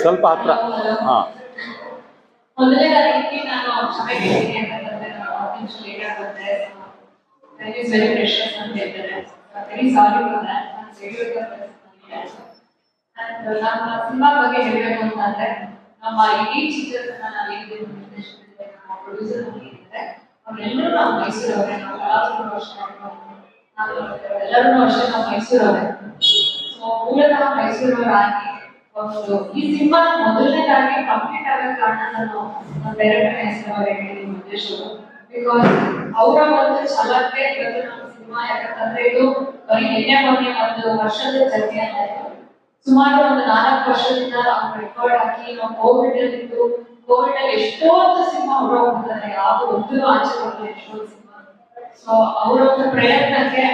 ಸ್ವಲ್ಪ ಹತ್ರ. ಸಿನಿಮಾ ಬಗ್ಗೆ ಹೇಳಬೇಕು ಅಂತಂದ್ರೆ, ನಮ್ಮ ಇಡೀ ಚಿತ್ರತನ ನಾವು ಅವರೆಲ್ಲರೂ ನಾವು ಮೈಸೂರವರೇ. ನಾವು ಕಲಾವಿದರು ಅಷ್ಟೇ ನಾವು ಎಲ್ಲರೂ ಅಷ್ಟೇ ನಾವು ಮೈಸೂರವರೇ. ಮೂಲತಃ ಮೈಸೂರವರಾಗಿ ಒಂದು ಈ ಸಿನಿಮಾ ಮೊದಲನೇದಾಗಿ ಕಂಪ್ಲೀಟ್ ಆಗೋ ಕಾರಣ ನಾನು ಡೈರೆಕ್ಟರ್ ಹೆಸರು ಹೇಳಿ ಉದ್ದೇಶರು ಬಿಕಾಸ್ ಅವರ ಒಂದು ಛಲಕ್ಕೆ ಇವತ್ತು ನಮ್ಮ ಸಿನಿಮಾ ಯಾಕಂತಂದ್ರೆ ಇದು ನಿನ್ನೆ ಮೊನ್ನೆ ಒಂದು ವರ್ಷದ ಜರ್ನಿ ಅಲ್ಲ ಇದು. ಸುಮಾರು ಒಂದು ನಾಲ್ಕು ವರ್ಷದಿಂದ ನಾವು ರೆಕಾರ್ಡ್ ಹಾಕಿ ನಾವು ಕೋವಿಡ್ ಅಲ್ಲಿ ಇದ್ದು ಕೋವಿಡ್ ಅಲ್ಲಿ ಎಷ್ಟೊಂದು ಸಿನಿಮಾ ಹೊರಹೋಗ್ತಾರೆ ಯಾವ್ದು ಒಂದು ಆಚೆ ಬರಲ್ಲ ಎಷ್ಟೊಂದು ಸಿನಿಮಾ. ಸೊ ಅವರ ಒಂದು ಪ್ರಯತ್ನಕ್ಕೆ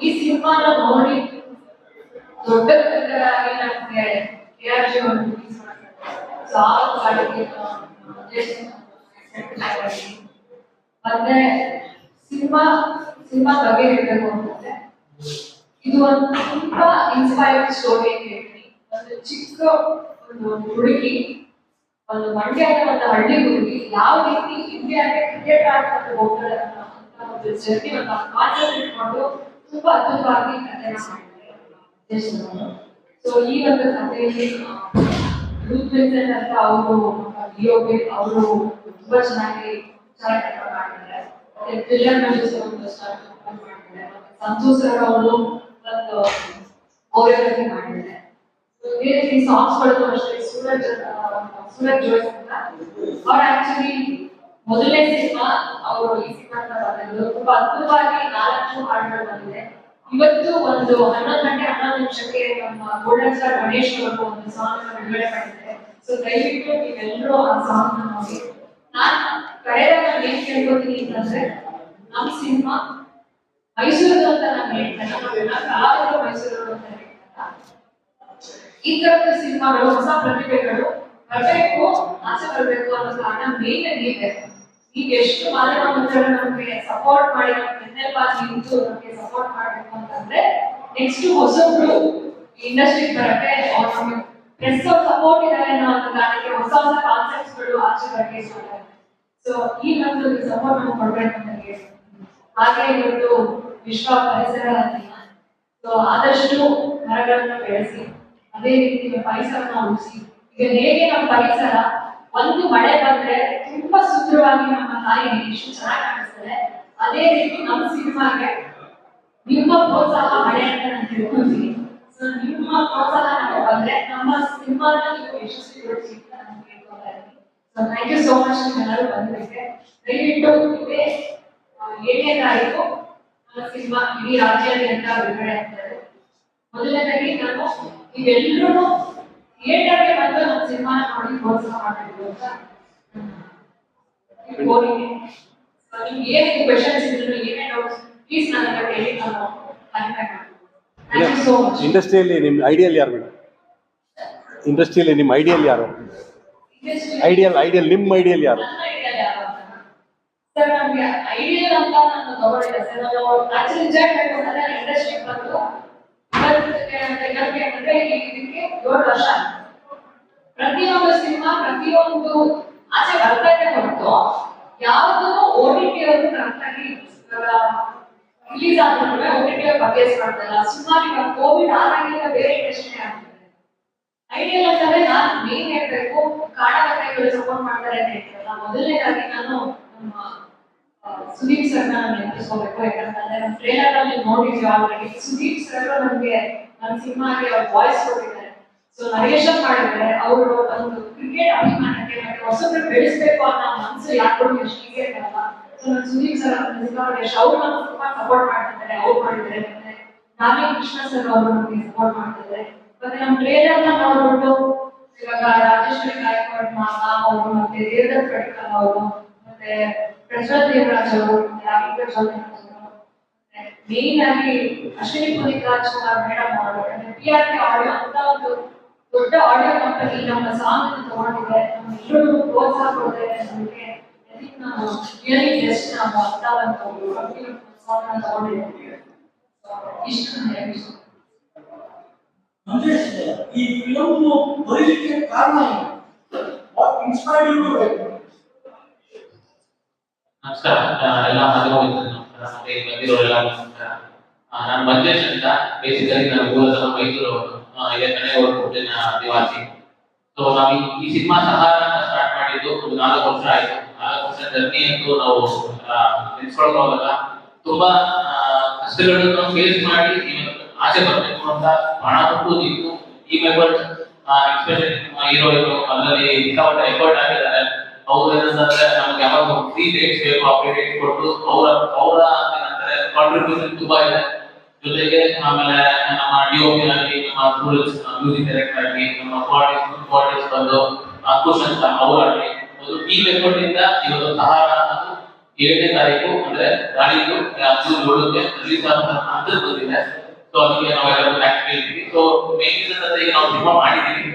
ಈ ಸಿನಿಮಾನ ನೋಡಿ ದೊಡ್ಡ ಕನ್ನಡರಾಗಿ ನಮ್ಗೆ ಕೆ ಆರ್ ಜಿ ಒಂದು ಮಾಡಿದ್ದೀವಿ. ಮತ್ತೆ ಸಿನಿಮಾ ಸಿನಿಮಾ ಬಗ್ಗೆ ಹೇಳಬೇಕು ಅಂತಂದ್ರೆ ಇದು ಒಂದು ತುಂಬಾ ಇನ್ಸ್ಪೈರ್ಡ್ ಸ್ಟೋರಿ ಅಂತ ಹೇಳ್ತೀನಿ ಒಂದು ಚಿಕ್ಕ ಒಂದು ಹುಡುಗಿ ಒಂದು ಮಂಡ್ಯದ ಒಂದು ಹಳ್ಳಿ ಹುಡುಗಿ ಯಾವ ರೀತಿ ಇಂಡಿಯಾಗೆ ಕ್ರಿಕೆಟ್ ಆಡ್ಕೊಂಡು ಹೋಗ್ತಾರೆ ಒಂದು ಜರ್ನಿ ಒಂದು ಕಾನ್ಸೆಪ್ಟ್ ಇಟ್ಕೊಂಡು ತುಂಬಾ ಅದ್ಭುತವಾಗಿ ಕಥೆನ ಸೊ ಈ ಒಂದು ಕಥೆಯಲ್ಲಿ ಅಂತ ಅವರು ಡಿಒಪಿ ಅವರು ತುಂಬಾ ಚೆನ್ನಾಗಿ ಕಥೆ ಮಾಡಿದ್ದಾರೆ. ಮತ್ತೆ ಸಂತೋಷ್ ಅವರು ಒಂದು ಮಾಡಿದ್ದಾರೆ. So, ಈ ಸಾಂಗ್ಸ್ಗಳು ಅಷ್ಟೇ ಸೂರಜ್ ಸೂರಜ್ ಜೋಯ್ಸ್ ಅಂತ ಅವ್ರು ಆಕ್ಚುಲಿ ಮೊದಲನೇ ಸಿನಿಮಾ ಅವರು ಈ ಸಿನಿಮಾ ಬಂದಿದ್ದು. ತುಂಬಾ ಅದ್ಭುತವಾಗಿ ನಾಲ್ಕು ಹಾಡುಗಳು ಬಂದಿದೆ. ಇವತ್ತು ಒಂದು ಹನ್ನೊಂದು ಗಂಟೆ ಹನ್ನೊಂದು ನಿಮಿಷಕ್ಕೆ ನಮ್ಮ ಗೋಲ್ಡನ್ ಸ್ಟಾರ್ ಗಣೇಶ್ ಅವರು ಒಂದು ಸಾಂಗ್ ಬಿಡುಗಡೆ ಮಾಡಿದ್ದಾರೆ. ಸೊ ದಯವಿಟ್ಟು ನೀವೆಲ್ಲರೂ ಆ ಸಾಂಗ್ ನೋಡಿ. ನಾನು ಕಡೆದಾಗ ನಾನು ಏನ್ ಕೇಳ್ಕೊತೀನಿ ಅಂತಂದ್ರೆ ನಮ್ಮ ಸಿನಿಮಾ ಮೈಸೂರು ಅಂತ ನಾನು ಹೇಳ್ತೇನೆ. ಮೈಸೂರು ಅಂತ ಹೇಳ್ತೇನೆ. ಈ ತರದ ಸಿನಿಮಾಗಳು ಹೊಸ ಪ್ರತಿಭೆಗಳು ಬರಬೇಕು, ಆಸೆ ಬರಬೇಕು ಅನ್ನೋ ಕಾರಣ ಮೇಲೆ ನೀವೇ ಈಗ ಎಷ್ಟು ಮಾಧ್ಯಮ ಮಿತ್ರರು ನಮಗೆ ಸಪೋರ್ಟ್ ಮಾಡಿ ಬೆನ್ನೆಲುಬಾಗಿ ನಿಂತು ನಮಗೆ ಸಪೋರ್ಟ್ ಮಾಡಬೇಕು ಅಂತಂದ್ರೆ ನೆಕ್ಸ್ಟ್ ಹೊಸಬ್ರು ಇಂಡಸ್ಟ್ರಿ ಬರಕ್ಕೆ ಅವ್ರು ನಮಗೆ ಪ್ರೆಸ್ ಸಪೋರ್ಟ್ ಇದ್ದಾರೆ ಅನ್ನೋ ಒಂದು ಕಾರಣಕ್ಕೆ ಹೊಸ ಹೊಸ ಕಾನ್ಸೆಪ್ಟ್ಸ್ಗಳು ಆಚೆ ಬರಕ್ಕೆ ಸೊ ಈ ಒಂದು ಸಪೋರ್ಟ್ ನಮ್ಗೆ ಕೊಡ್ಬೇಕು ಅಂತ ಹೇಳ್ತೀನಿ ಹಾಗೆ ಇವತ್ತು ವಿಶ್ವ ಪರಿಸರ ಸೊ ಆದಷ್ಟು ಮರಗಳನ್ನು ಬೆಳೆಸಿ. ಅದೇ ರೀತಿ ಪರಿಸರನ ಉಳಿಸಿ. ಈಗ ಹೇಗೆ ನಮ್ಮ ಪರಿಸರ? ಒಂದು ಮಳೆ ಬಂದ್ರೆ ತುಂಬಾ ಸುಂದರವಾಗಿ ನಮ್ಮ ತಾಯಿ ಎಷ್ಟು ಚೆನ್ನಾಗಿ ಕಾಣಿಸ್ತಾರೆ. ಅದೇ ರೀತಿ ನಮ್ಮ ಸಿನಿಮಾಗೆ ನಿಮ್ಮ ಪ್ರೋತ್ಸಾಹ ಮಳೆ ಅಂತ ನಾನು ತಿಳ್ಕೊಂತೀನಿ. ಸೊ ನಿಮ್ಮ ಪ್ರೋತ್ಸಾಹ ನಾವು ಬಂದ್ರೆ ನಮ್ಮ ಸಿನಿಮಾನ ನೀವು ಯಶಸ್ವಿಗೊಳಿಸಿ ಅಂತ ನಾನು so thank you so much ಎಲ್ಲರೂ ಬಂದಿದ್ದಕ್ಕೆ ದಯವಿಟ್ಟು ಇದೇ ಏಳನೇ ತಾರೀಕು ಸಿನಿಮಾ, ಇಡೀ ರಾಜ್ಯಾದ್ಯಂತ ಬಿಡುಗಡೆ ಆಗ್ತದೆ. ಮೊದಲನೇದಾಗಿ ನಾನು ನೀವೆಲ್ಲರೂ ಥಿಯೇಟರ್ಗೆ ಬಂದು ಒಂದು ಸಿನಿಮಾನ ನೋಡಿ ಪ್ರೋತ್ಸಾಹ ಮಾಡಬೇಕು ಅಂತ. ನನ್ನ ಕೋರಿಕೆ So, ನಿಮ್ಗೆ ಏನೇ ಕ್ವೆಶನ್ಸ್ ಇದ್ರು? ಏನೇ ಡೌಟ್ಸ್ ಪ್ಲೀಸ್ ನನ್ನ ಹತ್ರ ಕೇಳಿ ನಾನು ಥ್ಯಾಂಕ್ ಯು ಸೋ ಮಚ್ ಇಂಡಸ್ಟ್ರಿಯಲ್ಲಿ ನಿಮ್ಮ ಐಡಿಯಲ್ ಯಾರು ಮೇಡಮ್? ಇಂಡಸ್ಟ್ರಿಯಲ್ಲಿ ನಿಮ್ಮ ಐಡಿಯಲ್ ಯಾರು? ಐಡಿಯಲ್ ಐಡಿಯಲ್ ನಿಮ್ಮ ಐಡಿಯಲ್ ಯಾರು? ಸರ್ ನಮಗೆ ಐಡಿಯಲ್ ಅಂತ ನಾನು ತಗೊಂಡಿಲ್ಲ ಸರ್. ನಾನು ಆಕ್ಚುಲಿ ಇಂಡಸ್ಟ್ರಿಗೆ ಬಂದು ಇದಕ್ಕೆ ವರ್ಷ. ಪ್ರತಿಯೊಂದು ಸಿನಿಮಾ ಪ್ರತಿಯೊಂದು ಆಚೆ ಬರ್ತಾ ಇದೆ ಹೊರತು ಯಾವುದನ್ನು ಓ ಅವರು ಕರೆಕ್ಟಾಗಿ ರಿಲೀಸ್ ಆದ್ರೆ ಓ ಮಾಡ್ತಾಯಿಲ್ಲ ಸುಮಾರು ಇವಾಗ ಕೋವಿಡ್ ಆದಾಗಿಂದ ಬೇರೆ ಪ್ರಶ್ನೆ ಆಗ್ತದೆ ಐಡಿಯಲ್ ಅಂತಂದ್ರೆ ನಾನು ಮೇನ್ ಹೇಳ್ಬೇಕು ಕಾಡಕಥೆಗಳು ಸಪೋರ್ಟ್ ಮಾಡ್ತಾರೆ ಅಂತ ಹೇಳ್ತಾರಲ್ಲ ಮೊದಲನೇದಾಗಿ ನಾನು ನಮ್ಮ ಸುದೀಪ್ ಸರ್ ನಾನು ನೆನಪಿಸ್ಕೋಬೇಕು. ಯಾಕಂತಂದ್ರೆ ನಮ್ಮ ಟ್ರೇಲರ್ ಅಲ್ಲಿ ನೋಡಿದ್ವಿ ಆಲ್ರೆಡಿ ಸುದೀಪ್ ಸರ್ ನಮ್ಗೆ ನನ್ನ ಸಿನಿಮಾಗೆ ಅವ್ರ ವಾಯ್ಸ್ ಕೊಟ್ಟಿದ್ದಾರೆ. ಸೊ ನರೇಶನ್ ಮಾಡಿದ್ರೆ ಅವರು ಒಂದು ಕ್ರಿಕೆಟ್ ಅಭಿಮಾನಕ್ಕೆ ಮತ್ತೆ ಹೊಸಬ್ರು ಬೆಳೆಸ್ಬೇಕು ಅನ್ನೋ ಮನಸ್ಸು ಯಾರು ಎಷ್ಟಿಗೆ ಇರಲ್ಲ ಸೊ ನಾನು ಸುದೀಪ್ ಸರ್ ಸಿಕ್ಕಾಪಟ್ಟೆ ಅವ್ರು ನಮ್ಗೆ ತುಂಬಾ ಸಪೋರ್ಟ್ ಮಾಡ್ತಿದ್ದಾರೆ, ಅವ್ರು ಮಾಡಿದ್ದಾರೆ. ಮತ್ತೆ ನಾವೇ ಕೃಷ್ಣ ಸರ್ ಅವರು ನಮಗೆ ಸಪೋರ್ಟ್ ಮಾಡ್ತಿದ್ದಾರೆ. ಮತ್ತೆ ನಮ್ಮ ಟ್ರೇಲರ್ನ ನೋಡ್ಬಿಟ್ಟು ಇವಾಗ ರಾಜೇಶ್ವರಿ ಗಾಯಕ್ವಾಡ್ ಮಾಮ ಅವರು ಮತ್ತೆ ದೇವದತ್ ಪಡ್ಕಲ್ ಅವರು, ಮತ್ತೆ ರಾಘವೇಂದ್ರ ಮೇನ್ ಆಗಿ ಅಶ್ವಿನಿ ಪುನೀತ್ ರಾಜ್ಕುಮಾರ್ ಮೇಡಮ್ ಅವರು ಆಡಿಯೋ ಅಂತ ಒಂದು ದೊಡ್ಡ ಆಡಿಯೋ ಕಂಪನಿ ನಮ್ಮ ಸಾಂಗ್ ತಗೊಂಡಿದೆ. ನಮ್ಮ ಎಲ್ಲರಿಗೂ ಪ್ರೋತ್ಸಾಹ ರಿಯಲಿ ಬೆಸ್ಟ್ ಅಂತ ಈ ಫಿಲಮ್ ಬರೀಲಿಕ್ಕೆ ಕಾರಣ ಏನು? What inspired you to write ನಮಸ್ಕಾರ. ಎಲ್ಲ ಬಂದಿರೋರೆಲ್ಲ ನಾನು ಮಂಜೇಶ್ ಅಂತ. ಬೇಸಿಕಲಿ ನಾನು ಮೂಲತಃ ಮೈಸೂರು ಇದೇ ಕಡೆ ಹುಟ್ಟಿನ ನಿವಾಸಿ. ಸೊ ನಾವು ಈ- ಸಿನಿಮಾ ಸಹಾರ ಸ್ಟಾರ್ಟ್ ಮಾಡಿದ್ದು ಒಂದು ನಾಲ್ಕು ವರ್ಷ ಆಯ್ತು. ನಾಲ್ಕು ವರ್ಷ ಜರ್ನಿ ಅಂತೂ ನಾವು ನೆನ್ಸ್ಕೊಳಕ್ ಹೋಗಲ್ಲ ತುಂಬಾ ಕಷ್ಟಗಳನ್ನು ಫೇಸ್ ಮಾಡಿ ಆಚೆ ಬರಬೇಕು ಅಂತ ಹಣ ಕೊಟ್ಟು ನಿಂತು ಈ ಮೆಂಬರ್ ಎಕ್ಸ್ಪೆಷಲಿ ಅಲ್ಲಲ್ಲಿ ಸಿಕ್ಕಾಪಟ್ಟೆ ಎಫರ್ಟ್ ಆಗಿದ್ದಾರೆ ಅವ್ರು ಏನಂತಂದ್ರೆ ನಮ್ಗೆ ಯಾವಾಗ ಫ್ರೀ ಡೇಟ್ಸ್ ಬೇಕು ಆ ಫ್ರೀ ಕೊಟ್ಟು ಅವರ ಅವರ ಏನಂತಾರೆ ಕಾಂಟ್ರಿಬ್ಯೂಷನ್ ತುಂಬಾ ಇದೆ. ಜೊತೆಗೆ ಆಮೇಲೆ ನಮ್ಮ ಡಿಒಪಿ ಆಗಲಿ ನಮ್ಮ ಸ್ಟೂಡೆಂಟ್ಸ್ ಮ್ಯೂಸಿಕ್ ಡೈರೆಕ್ಟರ್ ಆಗಿ, ನಮ್ಮ ಕೋಆರ್ಡಿನೇಟ್ ಕೋಆರ್ಡಿನೇಟ್ಸ್ ಬಂದು ಅಂಕುಶ್ ಅಂತ ಅವರಾಗಲಿ, ಒಂದು ಟೀಮ್ ಎಫರ್ಟ್ ಇಂದ ಇವತ್ತು ಸಹಾರ ಅನ್ನೋದು ಏಳನೇ ತಾರೀಕು, ಅಂದ್ರೆ ನಾಳಿದ್ದು ಜೂನ್ ಏಳಕ್ಕೆ ರಿಲೀಸ್ ಬಂದಿದೆ ಸೊ ಅದಕ್ಕೆ ನಾವೆಲ್ಲರೂ ಹೇಳಿದ್ವಿ ಸೊ ಮೇನ್ ಈಗ ನಾವು ಸಿನಿಮಾ ಮಾಡಿದೀವಿ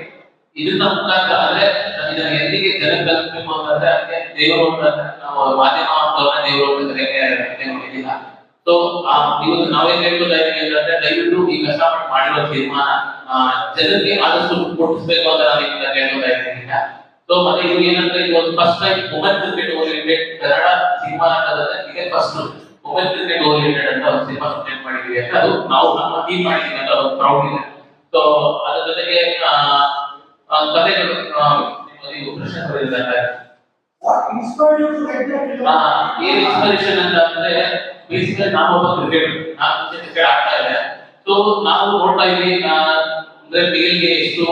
ಇದನ್ನ ಮುಖಾಂತರ ಅಂದ್ರೆ ಇದನ್ನ ಎಲ್ಲಿಗೆ ಜನ ತಲುಪಬೇಕು ಅಂತಂದ್ರೆ ಅದಕ್ಕೆ ದೇವರು ನಾವು ಮಾಧ್ಯಮ ದೇವರು ಅಂತ ಕರೆಯಕ್ಕೆ ನೋಡಿದಿಲ್ಲ ಸೊ ಇವತ್ತು ನಾವೇನ್ ಹೇಳ್ಬೋದಾ ಅಂತಂದ್ರೆ ದಯವಿಟ್ಟು ಈ ಕಷ್ಟ ಮಾಡಿರೋ ಸಿನಿಮಾ ಜನರಿಗೆ ಆದಷ್ಟು ಮುಟ್ಟಿಸ್ಬೇಕು ಅಂತ ಈಗ ಹೇಳ್ಬೋದಾ ಇದ್ದೀನಿ. ಸೊ ಮತ್ತೆ ಇವ್ರು ಏನಂದ್ರೆ ಇವತ್ತು first time mobile cricket oriented Kannada cinema ಅಂತಂದ್ರೆ ಇದೇ ಫಸ್ಟ್ ಮೊಬೈಲ್ ಕ್ರಿಕೆಟ್ ಓರಿಯೆಂಟೆಡ್ ಅಂತ ಒಂದು ಸಿನಿಮಾ ಸಬ್ಜೆಕ್ಟ್ ಮಾಡಿದೀವಿ ಅಂತ ಅದು ನಾವು ನಮ್ಮ ಟೀಮ್ ಮಾಡಿದೀವಿ ಅಂತ ಒಂದು ಪ್ರೌಡ್ ಇದೆ. ಸೊ ಅದ್ರ ಜೊತೆಗೆ ಆ, ಆ, ಕಥೆಗಳು ಆ, ಇದು ಕೃಷ್ಣ ಬರೆದಿದ್ದಾರೆ what inspired you to write the film ಆ, ಏನ್ ಇನ್ಸ್ಪಿರೇಷನ್ ಅಂತ ಅಂದ್ರೆ ಬೇಸಿಕಲಿ ನಾವು ಒಬ್ಬ ಕ್ರಿಕೆಟ್ ನಾವು ಕ್ರಿಕೆಟ್ ಆಡ್ತಾ ಇದೆ ಸೊ ನಾವು ನೋಡ್ತಾ ಇದ್ವಿ ಆ, ಅಂದ್ರೆ ಮೇಲ್ಗೆ ಎಷ್ಟು